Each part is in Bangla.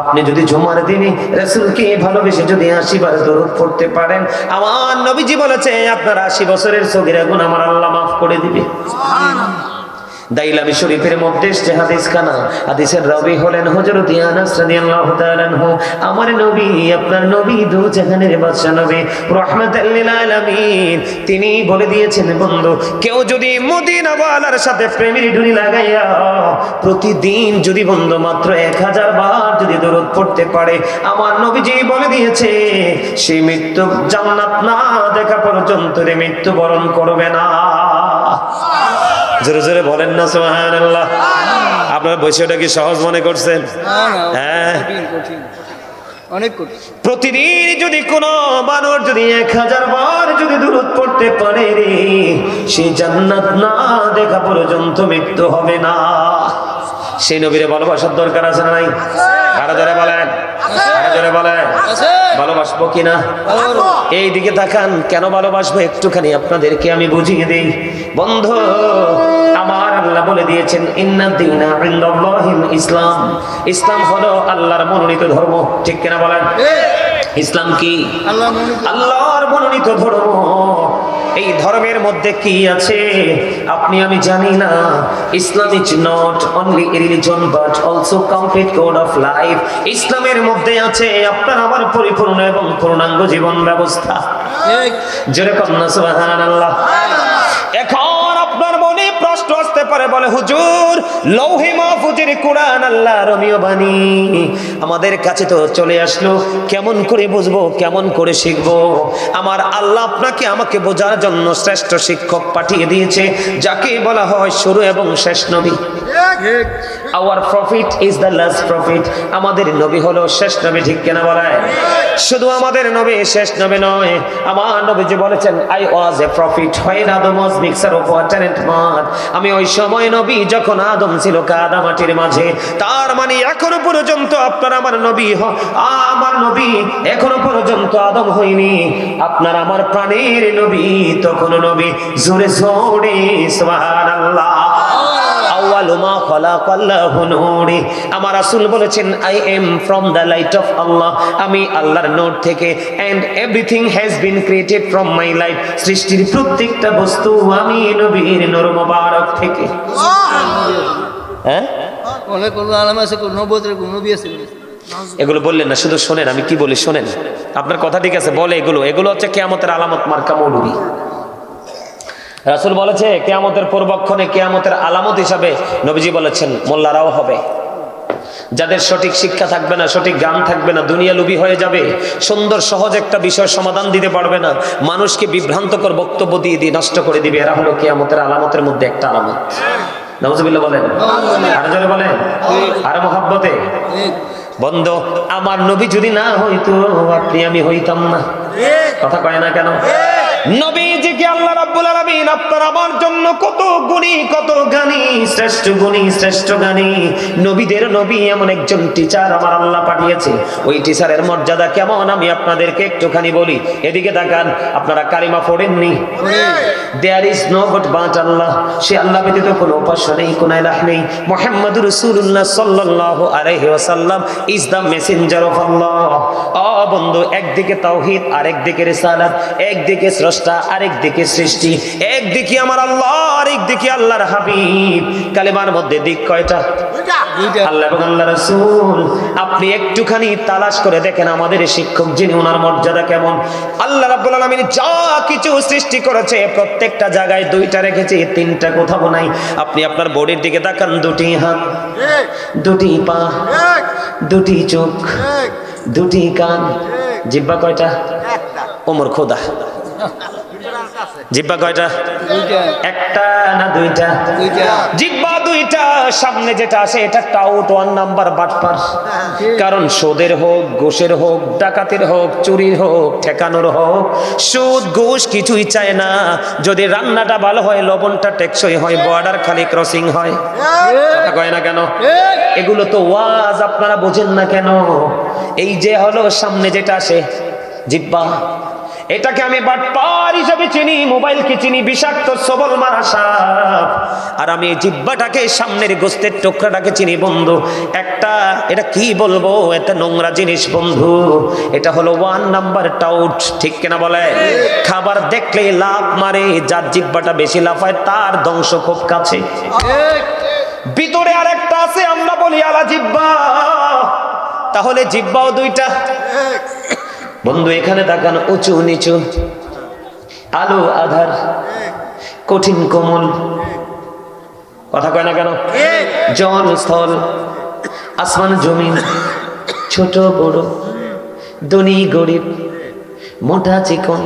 আপনি যদি জুমার দিনে রাসূলকে ভালোবেসে যদি আশি বার দরুদ পড়তে পারেন, আমার নবীজি বলেছে, আপনার আশি বছরের সগিরা গুণ আমার আল্লাহ মাফ করে দিবে। দাইলামি শরীফের মধ্যে এসছে হাদিস খানা। হাদিসের রবি হলেন হযরত আনাস রাদিয়াল্লাহু তাআলা আনহু। আমার নবী, আপনার নবী, দু জাহানের বাদশা নবী রাহমাতাল লিল আলামিন। তিনি বলে দিয়েছেন, বন্ধু, কেউ যদি মদিনা ওয়ালার সাথে প্রেমের ডুরি লাগাইয়া প্রতিদিন যদি, বন্ধু, মাত্র এক হাজার বার যদি দরুদ পড়তে পারে, আমার নবীজি বলে দিয়েছে, সে মৃত্যু জান্নাত না দেখা পর্যন্ত রে মৃত্যু বরণ করবে না। জোরে জোরে বলেন না সুবহানাল্লাহ। আপনার বৈশটা কি সহজ মনে করছেন? হ্যাঁ। অনেক প্রতিদিন যদি কোনো মানুষ যদি এক হাজার বার যদি দূরত পড়তে পারে রে সে জান্নাত না দেখা পর্যন্ত মৃত্যু হবে না। সেই নবীরে ভালোবাসার দরকার আছে না নাই? আরও জোরে বলেন। জোরে ভালোবাসবো কিনা? এই দিকে তাকান কেন ভালোবাসবো? একটুখানি আপনাদেরকে আমি বুঝিয়ে দিই। বন্ধু আমার আল্লাহ বলে দিয়েছেন ইসলাম। ইসলাম হলো আল্লাহর মনোনীত ধর্ম। ঠিক কিনা বলেন? ইসলাম কি? আল্লাহর মনোনীত ধর্ম। এই ধর্মের মধ্যে কি আছে? আপনি আমি জানি না। Islam is not only religion but also complete code of life ইসলামের মধ্যে আছে আপনার আমার পরিপূর্ণ এবং পূর্ণাঙ্গ জীবন ব্যবস্থা। যেরকম না সুবহানাল্লাহ। এখন আসতে বলে, হুজুর, লৌহে মাহফুজের কোরআন আল্লাহ রমিও বাণী। আমাদের কাছে তো চলে আসলো, কেমন করে বুঝব, কেমন করে শিখব? আমার আল্লাহ আপনাকে আমাকে বোঝার জন্য শ্রেষ্ঠ শিক্ষক পাঠিয়ে দিয়েছে, যাকে বলা হয় শুরু এবং শেষ নবী। Our prophet is the last prophet আমাদের নবী হলো শেষ নবী, ঠিক কেনা বলায়? শুধু আমাদের নবী শেষ নবী নয়, আমার নবী যে বলেছেন I was a prophet when Adam was mixture of water and mud আমি ওই সময় নবী যখন আদম ছিল কাদা মাটির মাঝে, তার মানে এখনও পর্যন্ত আপনার আমার নবী হ- আমার নবী এখনও পর্যন্ত আদম হয়নি। আপনার আমার প্রাণের নবী তখন নবী জোরে জোরে সুবহানাল্লাহ। নূরি। আমার রাসূল বলেছেন I am from the light of Allah আমি আল্লাহর নূর থেকে and everything has been created from my life সৃষ্টির প্রত্যেকটা বস্তু আমি নবীর নূর মোবারক থেকে। হ্যাঁ? অনেক আলাম আছে কোনো নবতের কোনো নবী আছে। এগুলো বললেন না শুধু শোনেন আমি কি বলি শোনেন। আপনার কথা ঠিক আছে বলে এগুলো। এগুলো হচ্ছে কেয়ামতের আলামত মার্কা মৌলবী। রাসুল বলেছে কেয়ামতের পূর্বক্ষণে কেয়ামতের আলামত হিসাবে নবীজি বলেছেন মোল্লারাও হবে। যাদের সঠিক শিক্ষা থাকবে না সঠিক জ্ঞান থাকবে না দুনিয়া লুবি হয়ে যাবে। সুন্দর সহজ একটা বিষয় সমাধান দিতে পারবে না। মানুষকে বিভ্রান্তকর বক্তব্য দিয়ে দিয়ে নষ্ট করে দিবে। এরা হলো কেয়ামতের আলামতের মধ্যে একটা আলামত। নজবিল্লা বলেন। আরও জোরে বলেন। আরও মহাব্বতে। বন্ধ আমার নবী যদি না হইতো আপনি আমি হইতাম না। কথা কয় না কেন? নবী যে কি আল্লাহ রাব্বুল আলামিন, আপনার আমার জন্য কত গুণী, কত শ্রেষ্ঠ গুণী, শ্রেষ্ঠ নবীদের নবী এমন একজন টিচার আমার আল্লাহ পাঠিয়েছে। ওই টিচারের মর্যাদা কেমন? আমি আপনাদেরকে একটুখানি বলি। এদিকে আপনারা কালিমা পড়েননি? There is no but Allah সে আল্লাহ ব্যতীত কোনো উপাস্য নেই কোনো ইলাহ নেই। মুহাম্মাদুর রাসূলুল্লাহ সাল্লাল্লাহু আলাইহি ওয়াসাল্লাম is the messenger of Allah ও বন্ধু, একদিকে তাওহীদ, আরেকদিকে রিসালাত, একদিকে স্রষ্টা আরেকদিকে সৃষ্টি একদিকে আমার আল্লাহ আরেকদিকে আল্লাহর হাবিব। কালেমার মধ্যে দিক কয়টা? আল্লাহ এবং আল্লাহ রসুল। আপনি একটুখানি তালাশ করে দেখেন আমাদের শিক্ষক যিনি ওনার মর্যাদা কেমন? আল্লাহ রাব্বুল আলামিন যা কিছু সৃষ্টি করেছে প্রত্যেকটা জায়গায় দুইটা রেখেছে তিনটা কোথাও নাই। আপনি আপনার বডির দিকে তাকান দুটি হাত দুটি পা দুটি চোখ দুটি কান। জিব্বা কয়টা? ওমর খোদা। জিব্বা কয়টা? একটা না দুইটা? জিব্বা দুইটা সামনে যেটা আছে এটা টাউট ওয়ান নাম্বার বাটপার কারণ সুদের হোক ঘুষের হোক ডাকাতের হোক চুরির হোক ঠেকানোর হোক সুদ ঘুষ কিছুই চায় না। যদি রান্নাটা ভালো হয় লবণটা টেকসই হয় বর্ডার খালি ক্রসিং হয়। কথা কয় না কেন? এগুলো তো ওয়াজ আপনারা বোঝেন না কেন? এই যে হলো সামনে যেটা আসে জিব্বা। এটাকে আমি বাটপার হিসাবে চিনি, মোবাইলকে চিনি, বিষাক্ত সবল মারা সাপ আর আমি জিব্বাটাকে সামনের গোস্তের টুকরাটাকে চিনি, বন্ধু। একটা, এটা কি বলব? এটা নোংরা জিনিস, বন্ধু। এটা হলো ওয়ান নাম্বার টাউট, ঠিক কিনা বলে? খাবার দেখলে লাভ মারে, যার জিব্বাটা বেশি লাফায়, তার ধ্বংস খুব কাছে। ভিতরে আরেকটা আছে, আমরা বলি আলা জিব্বা। তাহলে জিব্বাও দুইটা। বন্ধু এখানে তাকান উঁচু নিচু আলো আধার কঠিন কোমল। কথা কয় না কেন? জল স্থল আসমান জমিন ছোট বড় ধনী গরিব মোটা চিকন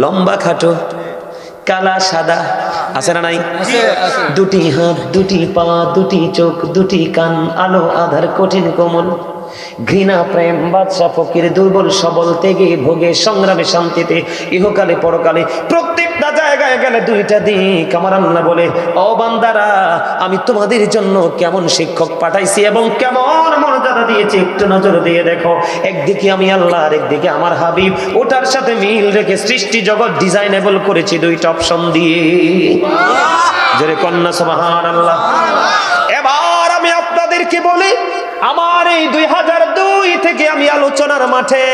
লম্বা খাটো কালা সাদা আছে না নাই? দুটি হাত দুটি পা দুটি চোখ দুটি কান আলো আধার কঠিন কোমল। ঘৃণা, প্রেম, বাদশা, ফকির, দুর্বল, সবল, তেগে, ভোগে, সংগ্রামে, শান্তিতে, ইহকালে, পরকালে, প্রত্যেকটা জায়গায় গেলে দুইটা দিক। আমার আল্লাহ বলে, ও বান্দারা, আমি তোমাদের জন্য কেমন শিক্ষক পাঠাইছি এবং কেমন মর্যাদা দিয়েছি, একটু নজর দিয়ে দেখো। একদিকে আমি আল্লাহ আর একদিকে আমার হাবিব। ওটার সাথে মিল রেখে সৃষ্টি জগৎ ডিজাইনেবল করেছি দুইটা অপশন দিয়ে। জোরে কন্যা সমাহান আল্লাহ আমার এই দুই হাজার দুই থেকে আমি আলোচনার মাঠে,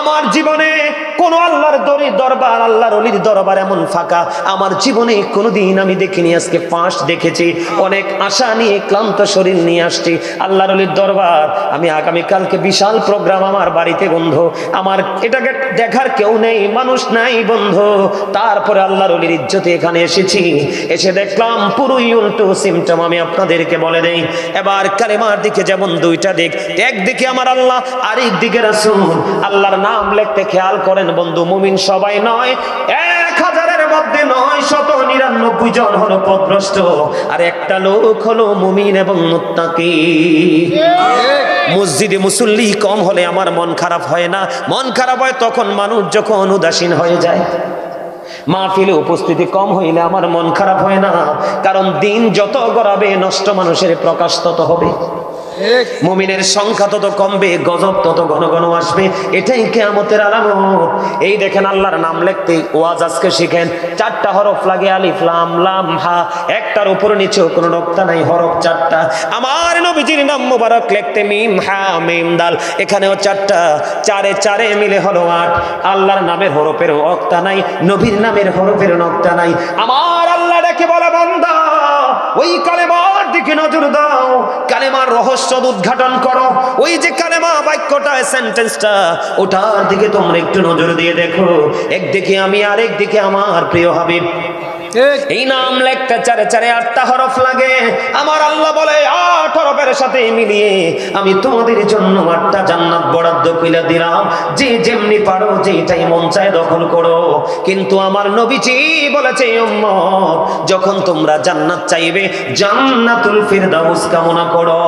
আমার জীবনে কোন আল্লাহর দরি, দরবার, আল্লাহর অলির দরবার এমন ফাঁকা। আমার জীবনে কোনোদিন আমি দেখিনি, আজকে ফার্স্ট দেখেছি, অনেক আশা নিয়ে, ক্লান্ত শরীর নিয়ে আসছি। আল্লাহর অলির দরবার, আমি আগামীকালকে বিশাল প্রোগ্রাম আমার বাড়িতে, বন্ধু। আমার এটাকে দেখার কেউ নেই, মানুষ নাই, বন্ধু। তারপরে আল্লাহর অলির ইজ্জতে এখানে এসেছি। এসে দেখলাম পুরোই উল্টো সিমটম আমি আপনাদেরকে বলে দেই। এবার কালেমার দিকে যেমন দুইটা দিক। একদিকে আমার আল্লাহ আরেক দিকে রাসূল। আল্লাহর নাম লিখতে খেয়াল করেন বন্ধু, মুমিন সবাই নয়, এক হাজারের মধ্যে নয়, শত নিরানব্বই জন হলো পথভ্রষ্ট আর একটা লোক হলো মুমিন এবং মুত্তাকি। মসজিদে মুসল্লি কম হলে আমার মন খারাপ হয় না। মন খারাপ হয় তখন মানুষ যখন উদাসীন হয়ে যায়। মাহফিলে উপস্থিতি কম হইলে আমার মন খারাপ হয় না। কারণ দিন যত গড়াবে, নষ্ট মানুষের প্রকাশ তত হবে। মুমিনের সংখ্যা তত কমবে, গজব তত ঘন ঘন আসবে। এটাই কেয়ামতের আলামত। এই দেখেন আল্লাহর নাম লিখতে ওয়াজ আজকে শিখেন। চারটা হরফ লাগে আলিফ, লাম লাম, হা। একটার উপর নিচেও কোনো নক্তা নাই, হরফ চারটা। আমার নবীজির নাম মুবারক লিখতে মিম, হা, মিম, দাল। এখানেও চারটা। চারে চারে মিলে হলো আট। আল্লাহর নামের হরফের অক্তা নাই, নবীর নামের হরফের নক্তা নাই। আমার আল্লাহ ডেকে বলা, বান্দা ওই কালেমার দিকে নজর দাও, কালেমার রহস্য উদ্ঘাটন করো। ওই যে কালেমা বাক্যটা সেন্টেন্সটা ওটার দিকে তোমরা একটু নজর দিয়ে দেখো। একদিকে আমি আর একদিকে আমার প্রিয় হাবিব। এই নাম লেখতে চারে চারে আটটা হরফ লাগে। আমার আল্লাহ বলে, আট হরফের সাথে মিলিয়ে আমি তোমাদের জন্য আটটা জান্নাত বরাদ্দ কইলা দিলাম। যে যেমনি পারো যেটাই মন চায় দখল করো। কিন্তু আমার নবীজি বলেছে, উম্মত, যখন তোমরা জান্নাত চাইবে, জান্নাতুল ফিরদাউস কামনা করো।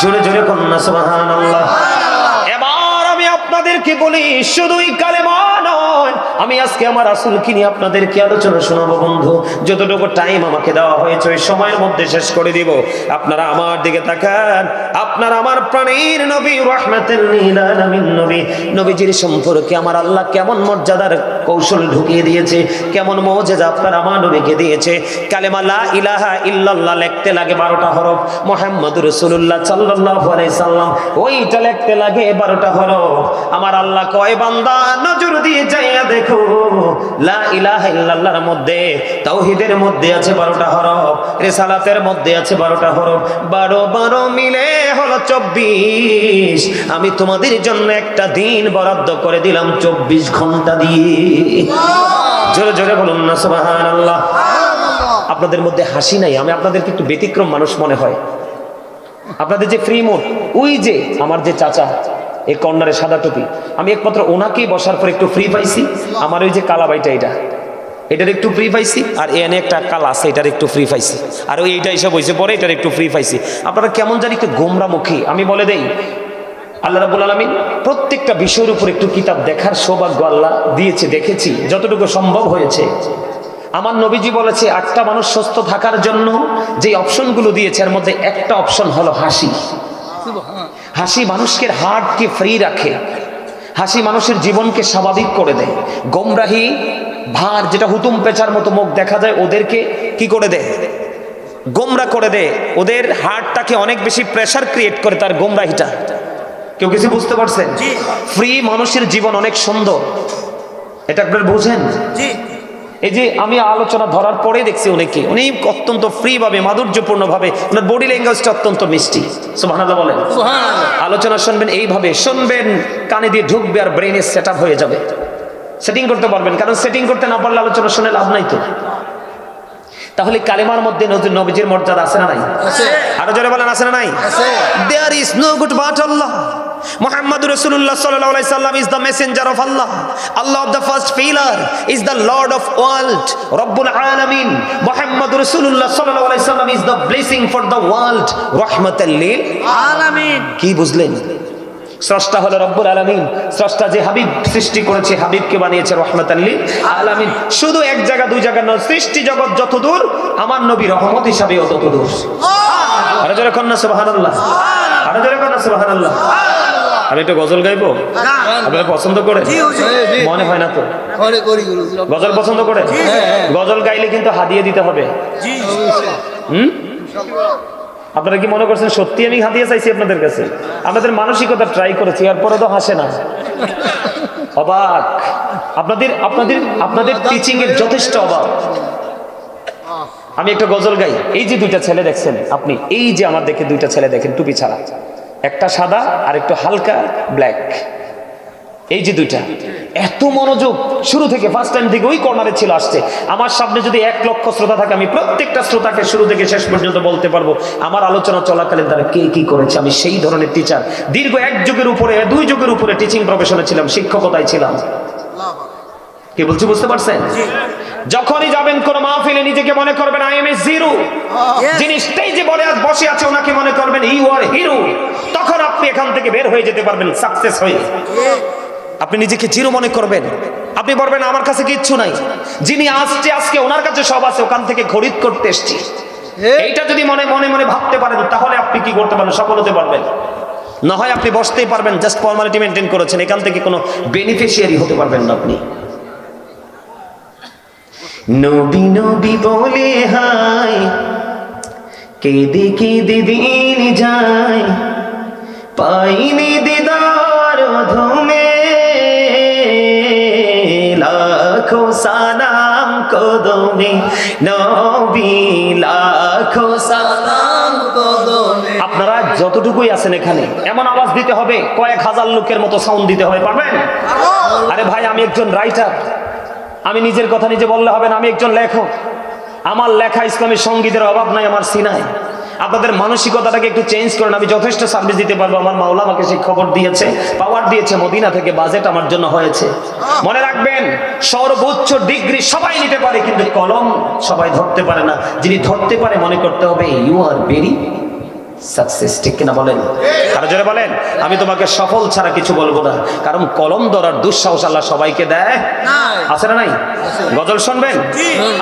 জোরে জোরে কন্যা, সুবহানাল্লাহ। এবার আমি আপনাদেরকে বলি, শুধুই নয় আমি আজকে আমার আসলকে নিয়ে আপনাদেরকে আলোচনা শোনাবো, বন্ধু। যতটুকু টাইম আমাকে দেওয়া হয়েছে, ওই সময়ের মধ্যে শেষ করে দিব। আপনারা আমার দিকে তাকান। আপনার আমার প্রাণীর নবী, রহমাতের নবী। নবীজির সম্পর্কে আমার আল্লাহ কেমন মর্যাদার কৌশল ঢুকিয়ে দিয়েছে, কেমন মৌজেজা আপনার আমার নবীকে দিয়েছে। কালেমা লা ইলাহা ইল্লাল্লাহ লিখতে লাগে বারোটা হরফ। মোহাম্মদ রসুল্লাহ আলাইহি সাল্লাম, ওইটা লিখতে লাগে বারোটা হরফ। আমার আল্লাহ কয়, বান্দা, নজর দিয়ে যাইয়া দেখো লা ইলাহা ইল্লাল্লাহর মধ্যে তাওহীদের মধ্যে আছে বারোটা হরফ রিসালাতের মধ্যে আছে হরফ মিলে হলো চব্বিশ। আমি তোমাদের জন্য একটা দিন বরাদ্দ করে দিলাম চব্বিশ ঘণ্টা দিয়ে। জোরে জোরে বলুন না সুবাহান আল্লাহ আপনাদের মধ্যে হাসি নাই আমি আপনাদেরকে একটু ব্যতিক্রম মানুষ মনে হয়। আপনাদের যে ফ্রি মোড ওই যে আমার যে চাচা এই কর্নারে সাদা টুপি। আমি একমাত্র ওনাকেই বসার পর একটু ফ্রি পাইছি। আমার ওই যে কালাবাইটা এটা। এটার একটু ফ্রি পাইছি, আর এনে একটা কাল আছে, এটার একটু ফ্রি পাইছি। আর ওই এইটা এসব হয়েছে পরে এটার একটু ফ্রি পাইছি। আপনারা কেমন জানি একটু গোমরামুখী। আমি বলে দেই, আল্লাহ রাবুল আলমিন প্রত্যেকটা বিষয়ের উপর একটু কিতাব দেখার সৌভাগ্য আল্লাহ দিয়েছে, দেখেছি, যতটুকু সম্ভব হয়েছে। আমার নবীজি বলেছে, আটটা মানুষ সুস্থ থাকার জন্য যে অপশনগুলো দিয়েছে, এর মধ্যে একটা অপশন হলো হাসি। হাসি মানুষকে হার্টকে ফ্রি রাখে। হাসি মানুষের জীবনকে স্বাভাবিক করে দেয়। গোমরাহি ভার যেটা হুতুম পেঁচার মতো মুখ দেখা যায় ওদেরকে কি করে দেয়? গোমরা করে দেয়। ওদের হার্টটাকে অনেক বেশি প্রেসার ক্রিয়েট করে তার গোমরাহিটা। কেউ কিছু বুঝতে পারছেন? ফ্রি মানুষের জীবন অনেক সুন্দর। এটা আপনার বুঝেন? এই যে আমি আলোচনা ধরার পরে দেখছি উনিকে উনি অত্যন্ত ফ্রি ভাবে মাধুর্যপূর্ণ ভাবে ওনার বডি ল্যাঙ্গুয়েজটা অত্যন্ত মিষ্টি। সুবহানাল্লাহ বলেন। সুবহানাল্লাহ। আলোচনা শুনবেন এইভাবে শুনবেন কানে দিয়ে ঢুকবে আর ব্রেনে সেট হয়ে যাবে। সেটিং করতে পারবেন কারণ সেটিং করতে না পারলে আলোচনা শুনে লাভ নাই তো। তাহলে কালেমার মধ্যে নজর নবীজির মর্যাদা আছে না নাই? আছে। আরও জোরে বলেন আছে না নাই? আছে। There is no god but Allah Muhammad Rasulullah sallallahu alaihi wasallam is the messenger of Allah. Allah of the first pillar is the Lord of world. Rabbul Alamin. Muhammad Rasulullah sallallahu alaihi wasallam is the blessing for the world. Rahmatan lil আলামিন কি বুঝলেন স্রষ্টা হলো রব্বুল আলামিন। স্রষ্টা যে হাবিব সৃষ্টি করেছে হাবিবকে বানিয়েছে রহমতাল্লি আলামিন। শুধু এক জায়গা দুই জায়গা নয় সৃষ্টি জগৎ যত দূর আমার নবী রহমত হিসাবে তত দূর আরও জোরে কন্যা সুবহানাল্লাহ। আরও জোরে কন্যা সুবহানাল্লাহ। আমি একটু গজল গাইবো? আপনারা পছন্দ করে মনে হয় না তো? গজল পছন্দ করে। গজল গাইলে কিন্তু হাদিয়ে দিতে হবে। হুম? আপনারা কি মনে করছেন সত্যি আমি হাতিয়ে চাইছি আপনাদের কাছে? আপনাদের মানসিকতা ট্রাই করেছি এরপরে তো হাসে না। অবাক। আপনাদের আপনাদের আপনাদের টিচিং এর যথেষ্ট অবাক আমি একটা গজল গাই। এই যে দুইটা ছেলে দেখছেন আপনি, এই যে আমার দেখে দুইটা ছেলে দেখেন টুপি ছাড়া। একটা সাদা আর একটু হালকা ব্ল্যাক এই যে দুইটা এত মনোযোগ শুরু থেকে ফার্স্ট টাইম থেকে ওই কর্নারে ছিল আসছে। আমার সামনে যদি এক লক্ষ শ্রোতা থাকে আমি প্রত্যেকটা শ্রোতাকে শুরু থেকে শেষ পর্যন্ত বলতে পারব আমার আলোচনা চলাকালীন তারা কে কি করেছে আমি সেই ধরনের টিচার দীর্ঘ এক যুগের উপরে দুই যুগের উপরে টিচিং প্রফেশনে ছিলাম শিক্ষকতায় ছিলাম। কি বলছি বুঝতে পারছেন? যখনই যাবেন কোন মাহফিলে নিজেকে মনে করবেন আই এম এ জিরো যিনি স্টেজে বলে আজ বসে আছে ওনাকে মনে করবেন ইউ আর হিরো তখন আপনি এখান থেকে বের হয়ে যেতে পারবেন সাকসেস হয়ে। আপনি নিজেকে জিরো মনে করবেন। আপনি বলবেন আমার কাছে কিচ্ছু নাই। যিনি আসছে আজকে ওনার কাছে সব আছে ওখান থেকে খরিদ করতে এসছি। এইটা যদি মনে মনে মনে ভাবতে পারেন তাহলে আপনি কি করতে পারেন সফল হতে পারবেন। না হয় আপনি বসতেই পারবেন জাস্ট ফর্মালিটি মেনটেন করেছেন। এখান থেকে কোনো বেনিফিশিয়ারি হতে পারবেন না আপনি। নবী নবী বলে হাই কেঁদে কেঁদে দিন যায়। পাইনি কদমে নবী লাখো সালাম কদমে। আপনারা যতটুকুই আছেন এখানে এমন আওয়াজ দিতে হবে কয়েক হাজার লোকের মতো সাউন্ড দিতে হবে পারবেন? আরে ভাই আমি একজন রাইটার আমি নিজের কথা নিজে বললে হবে না আমি একজন লেখক। আমার লেখা ইসলামী সঙ্গীতের অভাব নাই আমার সিনায়। আপনাদের মানসিকতাটাকে একটু চেঞ্জ করেন। আমি যথেষ্ট সার্ভিস দিতে পারব। আমার মাওলা আমাকে সেই খবর দিয়েছে পাওয়ার দিয়েছে, মদিনা থেকে বাজেট আমার জন্য হয়েছে। মনে রাখবেন, সর্বোচ্চ ডিগ্রি সবাই নিতে পারে, কিন্তু কলম সবাই ধরতে পারে না। যিনি ধরতে পারে মনে করতে হবে ইউ আর ভেরি সাকসেস ঠিক কিনা বলেন? আরও জোরে বলেন আমি তোমাকে সফল ছাড়া কিছু বলব না। কারণ কলম ধরার দুঃসাহস আল্লাহ সবাইকে দেয়। আছে না নাই? গজল শুনবেন?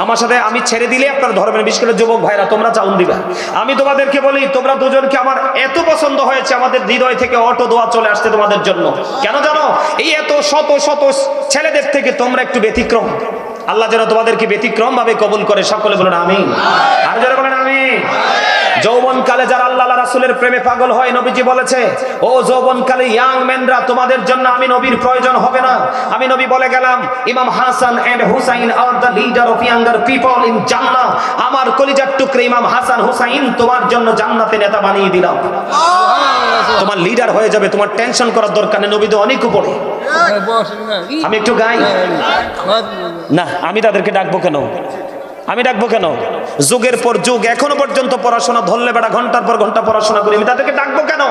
আমার সাথে আমি ছেড়ে দিলে আপনারা ধরবেন বিশেষ করে যুবক ভাইরা তোমরা চাউন দিবা। আমি তোমাদেরকে বলি তোমরা দুজনকে আমার এত পছন্দ হয়েছে আমাদের হৃদয় থেকে অটো দোয়া চলে আসছে তোমাদের জন্য। কেন জানো? এই এত শত শত ছেলেদের থেকে তোমরা একটু ব্যতিক্রম। আল্লাহ যেন তোমাদেরকে ব্যতিক্রম ভাবে কবুল করে। সকলে বলেন আমি আর যারা বলেন আমি যৌবন কালে যারা আল্লাহ রাসুলের প্রেমে পাগল হয় নবীজি বলেছে ও যৌবনকালে ইয়াং মেনরা তোমাদের জন্য আমি নবীর প্রয়োজন হবে না আমি নবী বলে গেলাম imam Hasan and Husain are the leader of younger people in jannah আমার কলিজার টুকরে ইমাম হাসান হুসাইন তোমার জন্য জান্নাতে নেতা বানিয়ে দিলাম তোমার লিডার হয়ে যাবে তোমার টেনশন করার দরকার নেই নবী তো অনেক উপরে আমি একটু গাই না আমি তাদেরকে ডাকবো কেন আমি ডাকবো কেন? যুগের পর যুগ এখনও পর্যন্ত পড়াশোনা ধরলে বেড়া ঘণ্টার পর ঘণ্টা পড়াশোনা করি। আমি তাদেরকে ডাকবো কেন?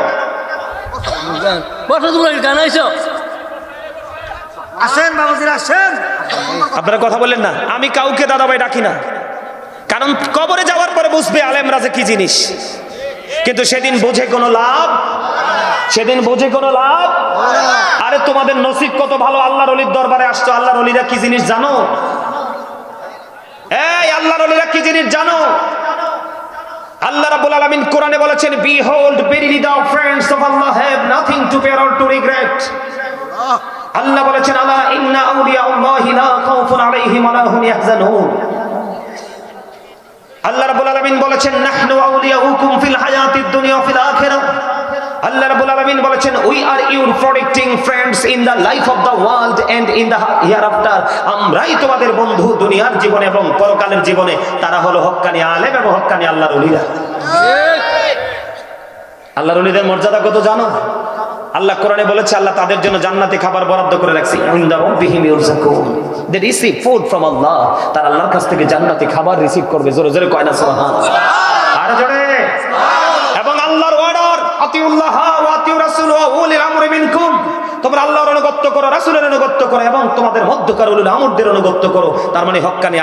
আসেন বাবাজির আসেন। আপনারা কথা বললেন না? আমি কাউকে দাদা ভাই ডাকি না। কারণ কবরে যাওয়ার পরে বুঝবে আলেমরা যে কি জিনিস। কিন্তু সেদিন বুঝে কোনো লাভ? সেদিন বুঝে কোনো লাভ? আরে তোমাদের নসিব কত ভালো আল্লাহর অলির দরবারে আসছো। আল্লাহর অলিরা কি জিনিস জানো? এই আল্লাহর অলিরা কি জিনিস জানো? আল্লাহ রাব্বুল আলামিন কোরআনে বলেছেন behold Allah, have nothing to fear or to regret. আল্লাহ বলেছেন, আলা ইন্না আউলিয়া আল্লাহি লা খাউফুন আলাইহিম ওয়া লা হুম ইয়াহজানুন। আল্লাহ রাব্বুল আলামিন বলেছেন, নাহনু ফিল হায়াতিদ দুনিয়া ফিল আখিরাহ। আল্লাহ রাব্বুল আলামিন বলেছেন we are your protecting friends in the life of the world and in the hereafter আমরাই তোমাদের বন্ধু দুনিয়ার জীবনে এবং পরকালের জীবনে। তারা হলো হক্কানি আলেম এবং হক্কানি আল্লাহর ওলিরা। আল্লাহর ওলিদের মর্যাদা কত জানো? আল্লাহ কোরআনে বলেছে আল্লাহ তাদের জন্য জান্নাতে খাবার বরাদ্দ করে রাখছি। They receive food from Allah তার আল্লাহর কাছ থেকে জান্নাতে খাবার রিসিভ করবে। জোরে জোরে কয় না সুবহানাল্লাহ। আর জোরে। এবং আল্লাহর আতিউল্লাহ তোমরা আল্লাহর করো করো এবং তোমাদের করো। তার মানে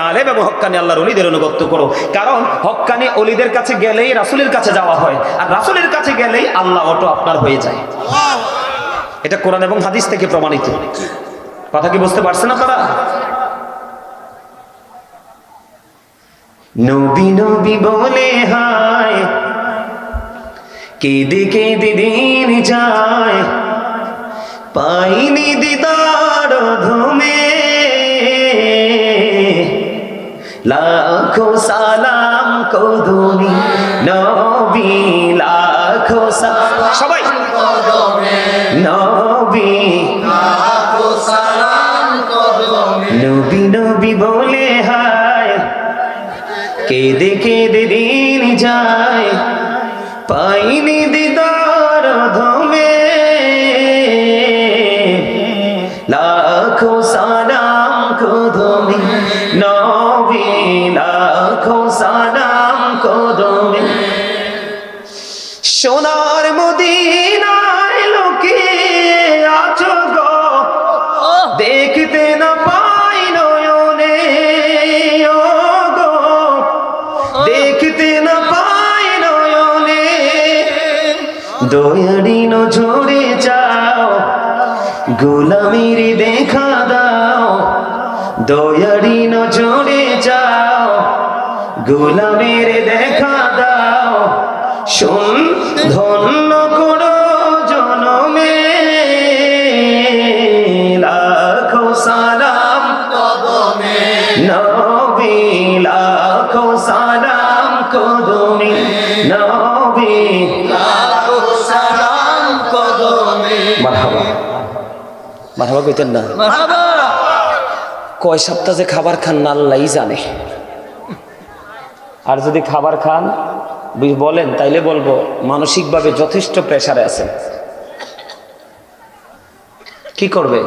আলেম এবং অনুগত্য করো। কারণ ওলিদের কাছে গেলেই কাছে যাওয়া হয়, আর কাছে গেলেই আপনার হয়ে যায়। এটা কোরআন এবং হাদিস থেকে প্রমাণিত। কথা কি বুঝতে পারছেন আপনারা? নবী নবী বলে হায় কেঁদে কেঁদে দিন যায়। পাইনি দিদার ধুমে। লাখো সালাম কদমি নবী লাখো সালাম সবাই। নবী নবী নবী বলে হায় কেঁদে কেঁদে দিন যায়। পাইনি লাখো সালাম কদমে নবী, লাখো সালাম কদমে সোনার মদিনায় লোকে আছো গো, দেখতে না পাই নয়নে গো, দেখতে না পাই নয়নে। দয়ারি নজরে যাও দাও দয়ারি নজরে যাও গোলামের দেখা দাও শুন ধন্য করো জনমে। লাখো সালাম কদমে। নবী লাখো সালাম কদমে। নবী মারহাবা। মারহাবা কইতেন না। কয় সপ্তাহ যে খাবার খান না আল্লাহই জানে। আর যদি খাবার খান বলেন তাইলে বলব মানসিকভাবে যথেষ্ট প্রেসারে আছেন। কি করবেন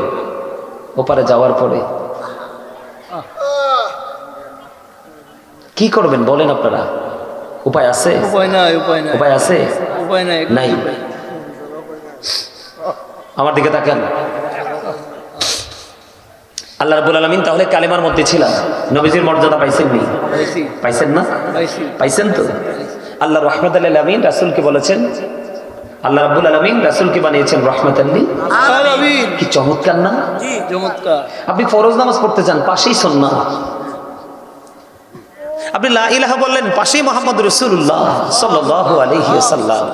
ওপারে যাওয়ার পরে। কি করবেন বলেন আপনারা। উপায় আছে? উপায় নাই উপায় নাই। উপায় আছে? উপায় নাই নাই। আমার দিকে তাকান। আল্লাহ রাব্বুল আলামিন তাহলে কালেমার মধ্যে ছিলাম। নবীজির মর্যাদা পাইছেন নি? পাইছেন না? পাইছি। পাইছেন তো? আল্লাহ রহমত আলামিন রাসূলকে বলেছেন আল্লাহ রাব্বুল আলামিন রাসূলকে বানিয়েছেন রহমত আল্লী কি চমৎকার না? চমৎকার। আপনি ফরজ নামাজ পড়তে চান পাশেই সন্না আপনি লা ইলাহা বললেন পাশেই মোহাম্মদ রসুল্লাহ সাল্লাহ আলহি সাল্লাম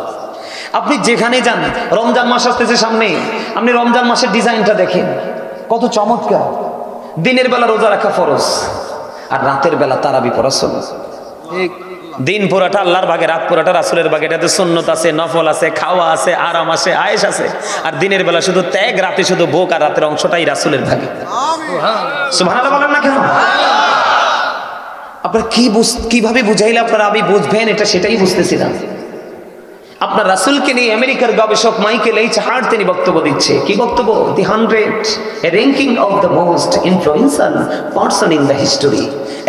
আপনি যেখানে যান রমজান মাস আসতেছে সামনে আপনি রমজান মাসের ডিজাইনটা দেখেন। কত চমৎকার। দিনের বেলা রোজা রাখা ফরজ, আর রাতের বেলা তারাবি পড়া সুন্নাত। দিন পুরাটা আল্লাহর ভাগে, রাত পুরাটা রাসুলের ভাগে। এটাতে সুন্নত আছে, নফল আছে, খাওয়া আছে, আরাম আছে আয়েস আছে। আর দিনের বেলা শুধু ত্যাগ, রাতে শুধু ভোগ আর রাতের অংশটাই রাসুলের ভাগে। আপনার কি বুঝ- কীভাবে বুঝাইলে আপনারা আমি বুঝবেন? এটা সেটাই বুঝতেছি না আপনার রাসুলকে নিয়ে আমেরিকার গবেষক মাইকেল এইচ হার্ট তিনি বক্তব্য দিচ্ছে। কি বক্তব্য? The hundred ranking of the most influential person in the history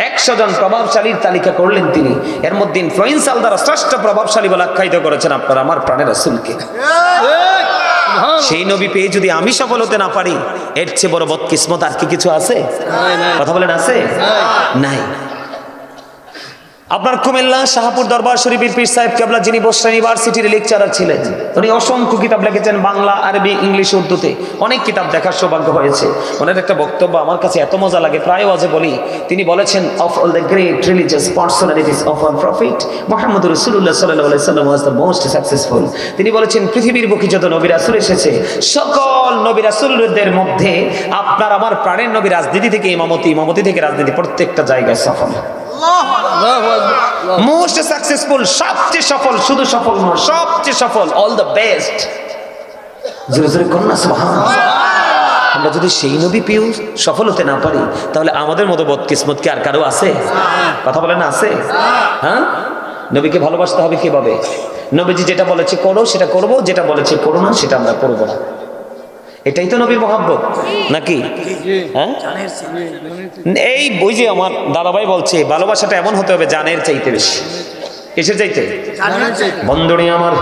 একশো জন প্রভাবশালীর তালিকা করলেন তিনি। এর মধ্যে ইনফ্লুয়েন্সাল দ্বারা শ্রেষ্ঠ প্রভাবশালী বলে আখ্যায়িত করেছেন আপনার আমার প্রাণের রাসুলকে। সেই নবী পেয়ে যদি আমি সফল হতে না পারি এর চেয়ে বড় বদ বদকিসমত আর কি কিছু আছে? কথা বলেন আছে? নাই। আপনার কুমিল্লা, শাহপুর দরবার শরীফের পীর সাহেব কেবলা যিনি বসরা ইউনিভার্সিটির লেকচারার ছিলেন উনি অসংখ্য কিতাব লিখেছেন বাংলা, আরবি, ইংলিশ, উর্দুতে। অনেক কিতাব দেখার সৌভাগ্য হয়েছে। ওনার একটা বক্তব্য আমার কাছে এত মজা লাগে, প্রায় ওয়াজে বলি, তিনি বলেছেন of all the great religious personalities of our prophet Muhammad রসুল্লাহ সাল্লাহ সাল্লাম ওয়াজ দ্য মোস্ট সাকসেসফুল তিনি বলেছেন, পৃথিবীর বুকে যত নবী রাসুল এসেছে, সকল নবী রাসুলদের মধ্যে আপনার, আমার প্রাণের নবী রাজনীতি থেকে ইমামতি ইমামতি থেকে রাজনীতি প্রত্যেকটা জায়গায় সফল। মোস্ট সাকসেসফুল, সবচেয়ে সফল, শুধু সফল নয়, সবচেয়ে সফল, অল দ্য বেস্ট। সুবহান আমরা যদি সেই নবী পেয়েও সফল হতে না পারি, তাহলে আমাদের মতো বদকিসমত কি আর কারও আছে? কথা বলেন না, আছে? হ্যাঁ? নবীকে ভালোবাসতে হবে কীভাবে? নবীজি যেটা বলেছে করো, সেটা করব, যেটা বলেছে করো না, সেটা আমরা করব না। এটাই তো নবীর মহাব্বত নাকি? হ্যাঁ। এই বই যে আমার দাদাভাই বলছে ভালোবাসাটা এমন হতে হবে জানের চাইতে বেশি। কিসের চাইতে? বন্ধুনি আমার।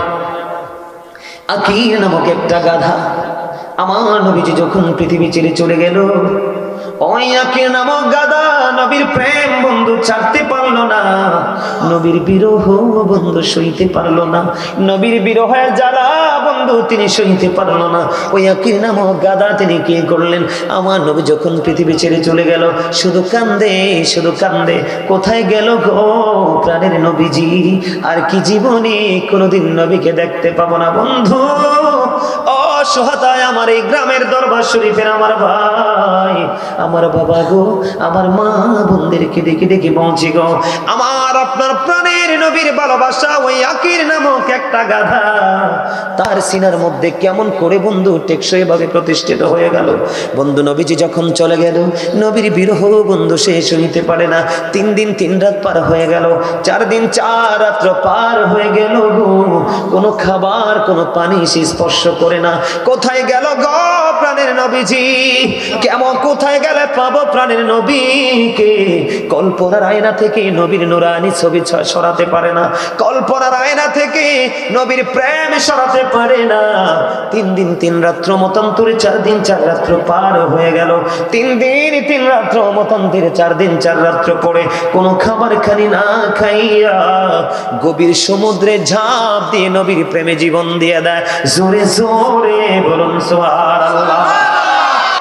আকির নামক একটা গাধা। আমার নবীজি যখন পৃথিবী ছেড়ে চলে গেল নামক গাধা নবীর প্রেম বন্ধু ছাড়তে পারল না। নবীর বিরহ বন্ধু পারল না। নবীর বন্ধু তিনি না। নামক গাধা তিনি কি করলেন? আমার নবী যখন পৃথিবী ছেড়ে চলে গেল, শুধু কান্দে শুধু কান্দে, কোথায় গেল গো প্রাণের নবীজি? আর কি জীবনে কোনোদিন নবীকে দেখতে পাবো না বন্ধু? অসহায় আমার এই গ্রামের দরবার শরীফের আমার ভাই। আমার বাবা গো, আমার মা বোনদেরকে দেখে দেখে পৌঁছে গো, আমার আপনার প্রাণের নবীর ভালোবাসা, ওই আকির নামক একটা গাধা। তার সিনার মধ্যে কেমন করে বন্ধু টেকসই ভাবে প্রতিষ্ঠিত হয়ে গেল। বন্ধু নবীজি যখন চলে গেল, নবীর বিরহ বন্ধু শেষ হইতে পারে না। তিন দিন তিন রাত পার হয়ে গেল, চার দিন চার রাত্র পার হয়ে গেল কোনো খাবার, কোনো পানি সে স্পর্শ করে না। কোথায় গেল গো প্রাণের নবীজি? কেমন কোথায় গেলে পাবো প্রাণের নবীকে? কল্পনার আয়না থেকে নবীর নুরানি ছবি ছ- সরাতে পারে না, কল্পনার আয়না থেকে নবীর প্রেম সরাতে পারে না। তিন দিন তিন রাত্র মতান্তরে, চার দিন চার রাত্র পার হয়ে গেল। তিন দিন তিন রাত্র মতান্তরে, চার দিন চার রাত্র পরে কোনো খাবার খানি না খাইয়া গভীর সমুদ্রে ঝাঁপ দিয়ে নবীর প্রেমে জীবন দিয়ে দেয়। জোরে জোরে বলুন, সুবহানাল্লাহ।